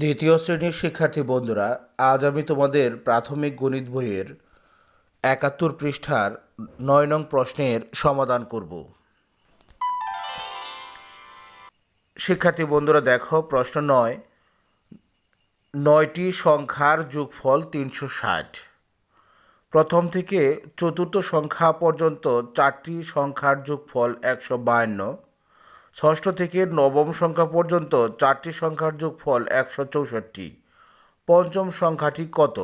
দ্বিতীয় শ্রেণির শিক্ষার্থী বন্ধুরা, আজ আমি তোমাদের প্রাথমিক গণিত বইয়ের একাত্তর পৃষ্ঠার নয় নং প্রশ্নের সমাধান করব। শিক্ষার্থী বন্ধুরা, দেখো, প্রশ্ন নয়, নয়টি সংখ্যার যোগফল তিনশো ষাট। প্রথম থেকে চতুর্থ সংখ্যা পর্যন্ত চারটি সংখ্যার যোগফল একশো বায়ান্ন। ষষ্ঠ থেকে নবম সংখ্যা পর্যন্ত চারটি সংখ্যার যোগফল একশো চৌষট্টি। পঞ্চম সংখ্যাটি কত?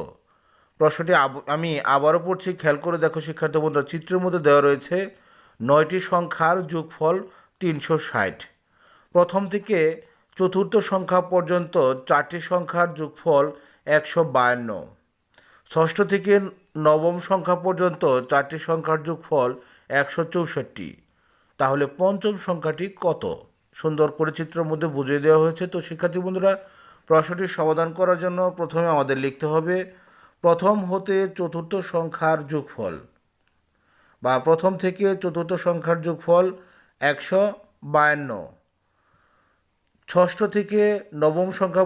প্রশ্নটি আমি আবারও পড়ছি, খেয়াল করে দেখো শিক্ষার্থী বন্ধুরা, চিত্রের মধ্যে দেওয়া রয়েছে নয়টি সংখ্যার যোগফল তিনশো ষাট। প্রথম থেকে চতুর্থ সংখ্যা পর্যন্ত চারটি সংখ্যার যোগফল একশো বায়ান্ন। ষষ্ঠ থেকে নবম সংখ্যা পর্যন্ত চারটি সংখ্যার যোগফল একশো চৌষট্টি। তাহলে পঞ্চম সংখ্যাটি কত? সুন্দর করে চিত্রের মধ্যে বুঝিয়ে দেওয়া হয়েছে। তো শিক্ষার্থী বন্ধুরা প্রশ্নটির সমাধান করার জন্য প্রথমে আমাদের লিখতে হবে, প্রথম হতে চতুর্থ সংখ্যার যোগফল বা প্রথম থেকে চতুর্থ সংখ্যার যোগফল একশো বায়ান্ন। ষষ্ঠ থেকে নবম সংখ্যা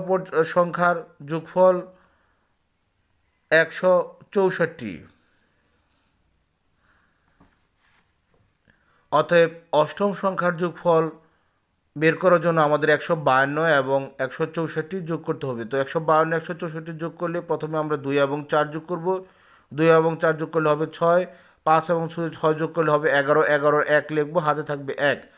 সংখ্যার যোগফল একশো চৌষট্টি। অতএব অষ্টম সংখ্যার যোগফল বের করার জন্য আমাদের একশো বায়ান্ন এবং একশো চৌষট্টি যোগ করতে হবে। তো একশো বায়ান্ন একশো চৌষট্টি যোগ করলে প্রথমে আমরা দুই এবং চার যোগ করব। দুই এবং চার যোগ করলে হবে ছয়, পাঁচ এবং ছয়- যোগ করলে হবে এগারো এগারোর এক লিখব, হাতে থাকবে এক।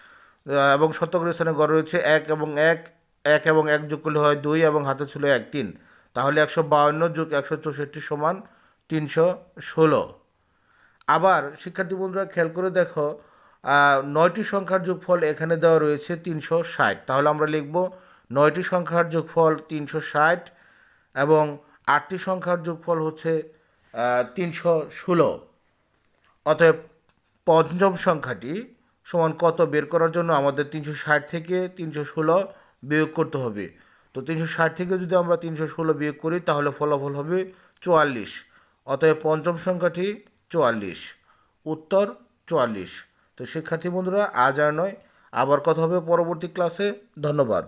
এবং শতকের স্থানে গড় রয়েছে এক এবং এক এক এবং এক যোগ করলে হয় দুই এবং হাতে ছিল এক, তিন। তাহলে একশো বাউন্ন যোগ একশো চৌষট্টি সমান তিনশো ষোলো। আবার, শিক্ষার্থী বন্ধুরা, খেয়াল করে দেখো নয়টি সংখ্যার যোগফল এখানে দেওয়া রয়েছে তিনশো ষাট। তাহলে আমরা লিখব নয়টি সংখ্যার যোগফল তিনশো ষাট এবং আটটি সংখ্যার যোগফল হচ্ছে তিনশো ষোলো। অতএব পঞ্চম সংখ্যাটি সমান কত বের করার জন্য আমাদের তিনশো ষাট থেকে তিনশো ষোলো বিয়োগ করতে হবে। তো তিনশো ষাট থেকে যদি আমরা তিনশো ষোলো বিয়োগ করি, তাহলে ফলাফল হবে চুয়াল্লিশ। অতএব পঞ্চম সংখ্যাটি চুয়াল্লিশ। উত্তর চুয়াল্লিশ। তো শিক্ষার্থী বন্ধুরা আজ আর নয়। আবার কথা হবে পরবর্তী ক্লাসে ধন্যবাদ।